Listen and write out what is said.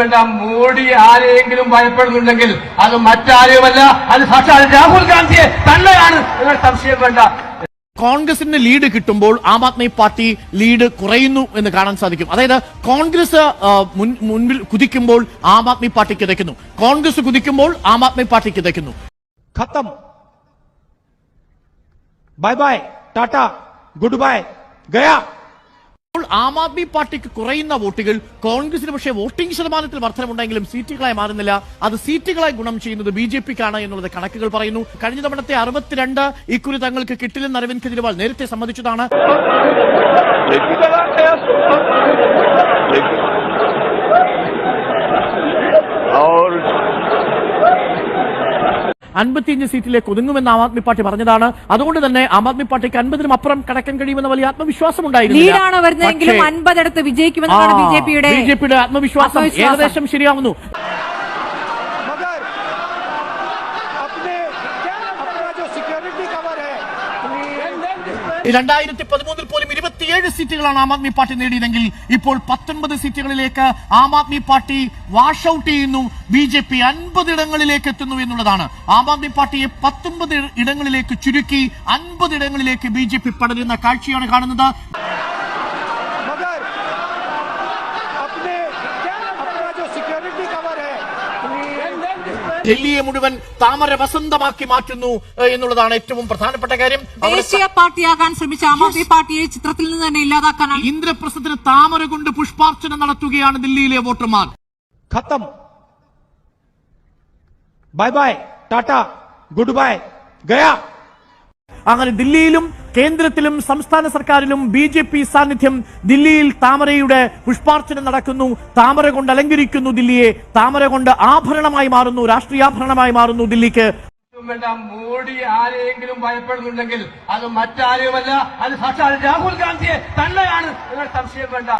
വേണ്ട മോഡി ആരെയെങ്കിലും ഭയപ്പെടുന്നുണ്ടെങ്കിൽ അത് മറ്റാരെയുമല്ല. അത് സാക്ഷാൽ രാഹുൽ ഗാന്ധിയെ തന്നെയാണ്. നിങ്ങൾ സംശയം വേണ്ട. കോൺഗ്രസിന് ലീഡ് കിട്ടുമ്പോൾ ആം ആദ്മി പാർട്ടി ലീഡ് കുറയുന്നു എന്ന് കാണാൻ സാധിക്കും. അതായത് കോൺഗ്രസ് മുൻപിൽ കുതിക്കുമ്പോൾ ആം ആദ്മി പാർട്ടി കിതയ്ക്കുന്നു കോൺഗ്രസ് കുതിക്കുമ്പോൾ ആം ആദ്മി പാർട്ടി കിതയ്ക്കുന്നു ഖത്തം. Bye bye Tata good bye ഗയാ. ആം ആദ്മി പാർട്ടിക്ക് കുറയുന്ന വോട്ടുകൾ കോൺഗ്രസിന് പക്ഷേ വോട്ടിംഗ് ശതമാനത്തിൽ വർധനമുണ്ടെങ്കിലും സീറ്റുകളായി മാറുന്നില്ല. അത് സീറ്റുകളായി ഗുണം ചെയ്യുന്നത് ബി ജെ പിക്കാണ് എന്നുള്ളത് കണക്കുകൾ പറയുന്നു. കഴിഞ്ഞ തവണത്തെ അറുപത്തിരണ്ട് ഇക്കുറി തങ്ങൾക്ക് കിട്ടില്ലെന്ന് അരവിന്ദ് കെജ്രിവാൾ നേരത്തെ സമ്മതിച്ചതാണ്. അൻപത്തിയഞ്ച് സീറ്റിലേക്ക് ഒതുങ്ങുമെന്ന് ആം ആദ്മി പാർട്ടി പറഞ്ഞതാണ്. അതുകൊണ്ട് തന്നെ ആം ആദ്മി പാർട്ടിക്ക് അൻപതിനും അപ്പുറം കടക്കാൻ കഴിയുമെന്ന വലിയ ആത്മവിശ്വാസം ഉണ്ടായിരുന്നു ബി ജെ പിയുടെ ആത്മവിശ്വാസം. ഏകദേശം ശരിയാവുന്നു. രണ്ടായിരത്തി പതിമൂന്നിൽ പോലും ഇരുപത്തിയേഴ് സീറ്റുകളാണ് ആം ആദ്മി പാർട്ടി നേടിയതെങ്കിൽ ഇപ്പോൾ പത്തൊൻപത് സീറ്റുകളിലേക്ക് Aam Aadmi Party wash out ചെയ്യുന്നു. ബി ജെ പി അൻപതിടങ്ങളിലേക്ക് എത്തുന്നു എന്നുള്ളതാണ്. ആം ആദ്മി പാർട്ടിയെ പത്തൊൻപത് ഇടങ്ങളിലേക്ക് ചുരുക്കി അൻപത് ഇടങ്ങളിലേക്ക് ബി ജെ പി പടരുന്ന കാഴ്ചയാണ് കാണുന്നത്. ഡൽഹിയെ മുഴുവൻ താമര വസന്തമാക്കി മാറ്റുന്നു എന്നുള്ളതാണ് ഏറ്റവും പ്രധാനപ്പെട്ട കാര്യം. ദേശീയ പാർട്ടിയാകാൻ ശ്രമിച്ച ആം ആദ്മി പാർട്ടിയെ ചിത്രത്തിൽ നിന്ന് തന്നെ ഇല്ലാതാക്കാനാണ് ഇന്ദ്രപ്രസ്ഥത്തിന് താമര കൊണ്ട് പുഷ്പാർച്ചന നടത്തുകയാണ് ദില്ലിയിലെ വോട്ടർമാർ. ഖത്തം. Bye bye Tata good bye ഗയാ. അങ്ങനെ ദില്ലിയിലും കേന്ദ്രത്തിലും സംസ്ഥാന സർക്കാരിലും ബി ജെ പി സാന്നിധ്യം ദില്ലിയിൽ താമരയുടെ പുഷ്പാർച്ചന നടക്കുന്നു. താമര കൊണ്ട് അലങ്കരിക്കുന്നു ദില്ലിയെ. താമര കൊണ്ട് ആഭരണമായി മാറുന്നു രാഷ്ട്രീയാഭരണമായി മാറുന്നു ദില്ലിക്ക്. വേണ്ട മോഡി ആരെയെങ്കിലും ഭയപ്പെടുന്നുണ്ടെങ്കിൽ അത് മറ്റാരെയുമല്ല അത് സാക്ഷാൽ രാഹുൽ ഗാന്ധിയെ തന്നെയാണ്. നിങ്ങൾ സംശയം വേണ്ട.